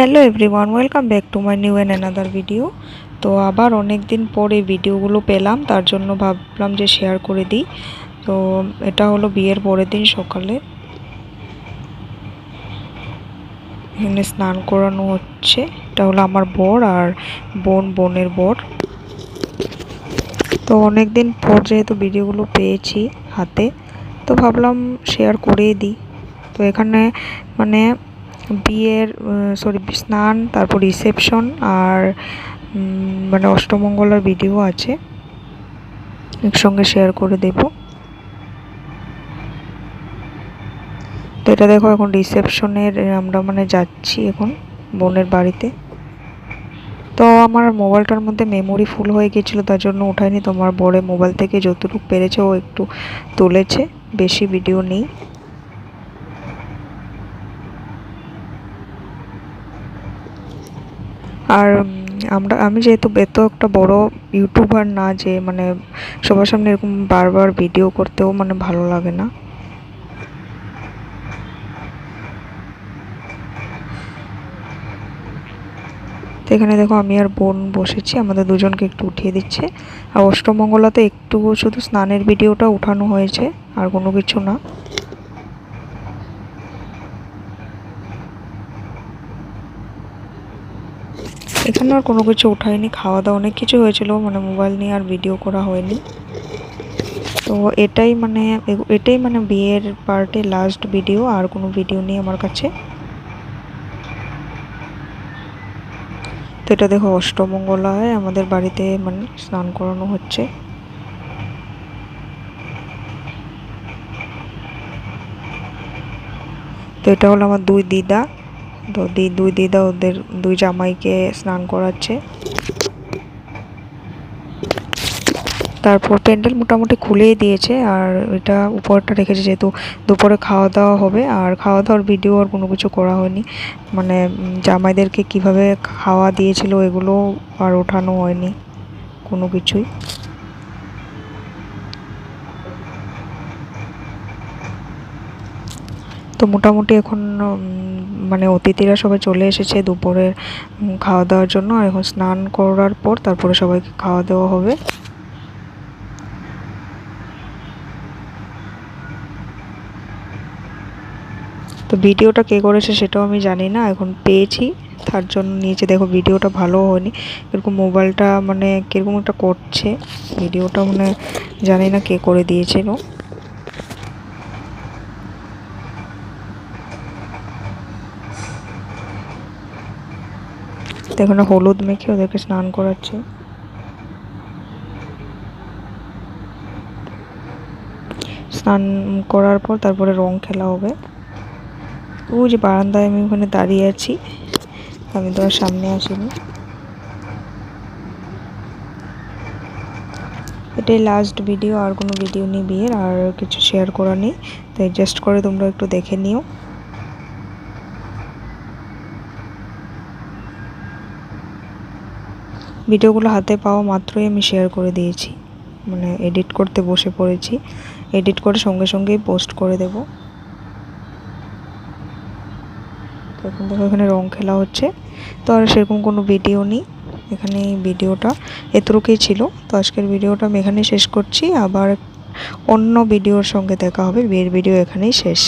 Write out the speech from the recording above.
Hello everyone, welcome back to my new and another video. তো আবার অনেক দিন পরে ভিডিওগুলো পেলাম, তার জন্য ভাবলাম যে শেয়ার করে দিই। তো এটা হলো বিয়ের পরের দিন সকালে। এখানে স্নান করানো হচ্ছে। এটা হলো আমার বর আর বোন, বোনের বর। তো অনেক দিন পর যেহেতু ভিডিওগুলো পেয়েছি হাতে, তো ভাবলাম শেয়ার করেই দিই। তো এখানে মানে বিয়ের সরি স্নান, তারপর রিসেপশন আর মানে অষ্টমঙ্গলার ভিডিও আছে। একসঙ্গে শেয়ার করে দেব। তো এটা দেখো, এখন রিসেপশনের আমরা মানে যাচ্ছি এখন বোনের বাড়িতে। তো আমার মোবাইলটার মধ্যে মেমোরি ফুল হয়ে গিয়েছিল, তার জন্য ওঠায়নি তোমার বড়ে মোবাইল থেকে যতটুকু পেরেছে ও একটু তুলেছে, বেশি ভিডিও নেই। আর আমরা, আমি যেহেতু এত একটা বড় ইউটিউবার না যে মানে সবার সামনে এরকম বারবার ভিডিও করতেও মানে ভালো লাগে না। তো এখানে দেখো আমি আর বোন বসেছি, আমাদের দুজনকে একটু উঠিয়ে দিচ্ছে। আর অষ্টমঙ্গলাতে একটু শুধু স্নানের ভিডিওটা উঠানো হয়েছে, আর কোনো কিছু না। এখানে আর কোনো কিছু উঠায়নি, খাওয়া দাওয়া অনেক কিছু হয়েছিল মানে মোবাইল নিয়ে আর ভিডিও করা হয়নি। তো এটাই মানে এটাই মানে বিয়ের পার্টে লাস্ট ভিডিও আর কোনো ভিডিও নেই আমার কাছে। তো এটা দেখো, অষ্টমঙ্গলায় আমাদের বাড়িতে মানে স্নান করানো হচ্ছে। তো এটা হলো আমার দুই দিদা। তো দি, দুই দিদা ওদের, দুই জামাইকে স্নান করাচ্ছে। তারপর প্যান্ডেল মোটামুটি খুলেই দিয়েছে, আর এটা উপরটা রেখেছে যেহেতু দুপুরে খাওয়া দাওয়া হবে, আর খাওয়া দাওয়ার ভিডিও আর কোনো কিছু করা হয়নি। মানে জামাইদেরকে কীভাবে খাওয়া দিয়েছিল এগুলো আর ওঠানো হয়নি, কোনো কিছুই। তো মোটামুটি এখন মানে অতিথিরা সবাই চলে এসেছে দুপুরে খাওয়া দাওয়ার জন্য। এখন স্নান করার পর তারপরে সবাইকে খাওয়া দাওয়া হবে। তো ভিডিওটা কে করেছে সেটাও আমি জানি না, এখন পেয়েছি। তার জন্য নিয়েছে, দেখো ভিডিওটা ভালো হয়নি। এরকম মোবাইলটা মানে কীরকম একটা করছে, ভিডিওটা মানে জানি না কে করে দিয়েছিল। তো এখানে হলুদ মেখে ওদেরকে স্নান করাচ্ছে। স্নান করার পর তারপরে রং খেলা হবে। ওই যে বারান্দায় আমি ওখানে দাঁড়িয়ে আছি। আমি তো আর সামনে আসিনি। এটাই লাস্ট ভিডিও আর কোনো ভিডিও নেই বিয়ের, আর কিছু শেয়ার করা নেই। তো অ্যাডজাস্ট করে তোমরা একটু দেখে নিও। ভিডিওগুলো হাতে পাওয়া মাত্রই আমি শেয়ার করে দিয়েছি। মানে এডিট করতে বসে পড়েছি। এডিট করে সঙ্গে সঙ্গেই পোস্ট করে দেব। এখন দেখো এখানে রং খেলা হচ্ছে। তো আর সেরকম কোনো ভিডিও নেই। এখানে ভিডিওটা এতটুকুই ছিল। তো আজকের ভিডিওটা আমি এখানেই শেষ করছি। আবার অন্য ভিডিওর সঙ্গে দেখা হবে। বিয়ের ভিডিও এখানেই শেষ।